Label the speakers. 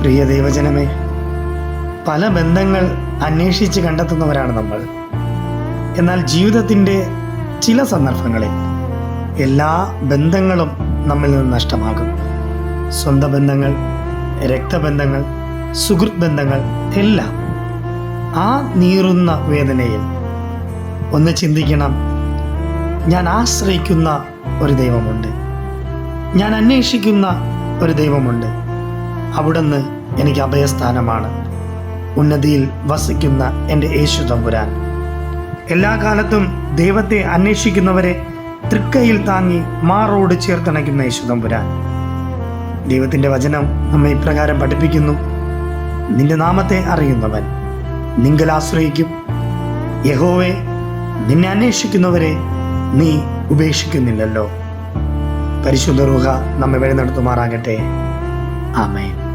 Speaker 1: പ്രിയ ദൈവജനമേ പല ബന്ധങ്ങൾ അന്വേഷിച്ച് കണ്ടെത്തുന്നവരാണ് നമ്മൾ. എന്നാൽ ജീവിതത്തിന്റെ ചില സന്ദർഭങ്ങളിൽ എല്ലാ ബന്ധങ്ങളും നമ്മിൽ നിന്ന് നഷ്ടമാകും. സ്വന്ത ബന്ധങ്ങൾ രക്തബന്ധങ്ങൾ സുഹൃത്ത് ബന്ധങ്ങൾ എല്ലാം ആ നീറുന്ന വേദനയിൽ ഒന്ന് ചിന്തിക്കണം ഞാൻ ആശ്രയിക്കുന്ന ഒരു ദൈവമുണ്ട്. ഞാൻ അന്വേഷിക്കുന്ന ഒരു ദൈവമുണ്ട്. അവിടുന്ന് എനിക്ക് അഭയസ്ഥാനമാണ്. ഉന്നതിയിൽ വസിക്കുന്ന എന്റെ യേശു തമ്പുരാൻ. എല്ലാ കാലത്തും ദൈവത്തെ അന്വേഷിക്കുന്നവരെ തൃക്കയിൽ താങ്ങി മാറോട് ചേർത്തണയ്ക്കുന്ന യേശു തമ്പുരാൻ. ദൈവത്തിന്റെ വചനം നമ്മെ ഇപ്രകാരം പഠിപ്പിക്കുന്നു. നിന്റെ നാമത്തെ അറിയുന്നവൻ നിങ്കൽ ആശ്രയിക്കും. യഹോവെ നിന്നെ അന്വേഷിക്കുന്നവരെ നീ ഉപേക്ഷിക്കുന്നില്ലല്ലോ. പരിശുദ്ധ രൂഹ നമ്മെ വഴി നടത്തുമാറാകട്ടെ. ആമേൻ